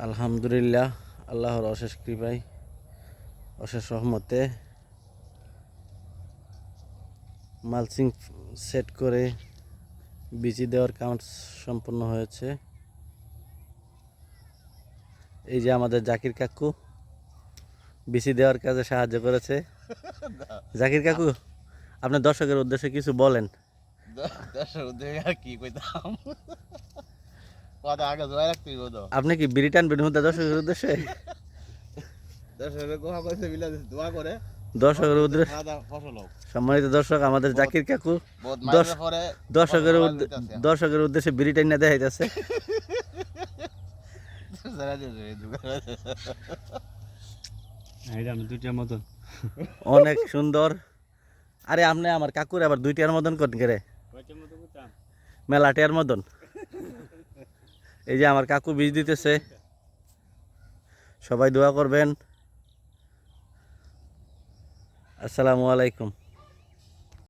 আলহামদুলিল্লাহ আল্লাহর অশেষ কৃপায় অশেষ রহমতে মালচিং সেট করে বিচি দেওয়ার কাউন্ট সম্পন্ন হয়েছে। এই যে আমাদের জাকির কাকু বিচি দেওয়ার কাজে সাহায্য করেছে। জাকির কাকু আপনার দর্শকের উদ্দেশ্যে কিছু বলেন। উদ্যোগে আর কি কইতাম? কথা আগে জয় রাখতে তো। আপনি কি বিড়ি টানবেন হুদা দর্শকের উদ্দেশ্যে? দশের গোহা কইছে বিলা দোয়া করে। দর্শকের উদ্দেশ্যে সম্মানিত দর্শক আমাদের জাকির কাকু। দর্শকের। দর্শকের উদ্দেশ্যে দেখাইতেছে। মতন। অনেক সুন্দর। আরে আপনি আমার কাকুর আবার দুইটার মতন কোন করে কয়টার মতো মতন। এই যে আমার কাকু বীজ দিতেছে। সবাই দোয়া করবেন। আসসালামু আলাইকুম।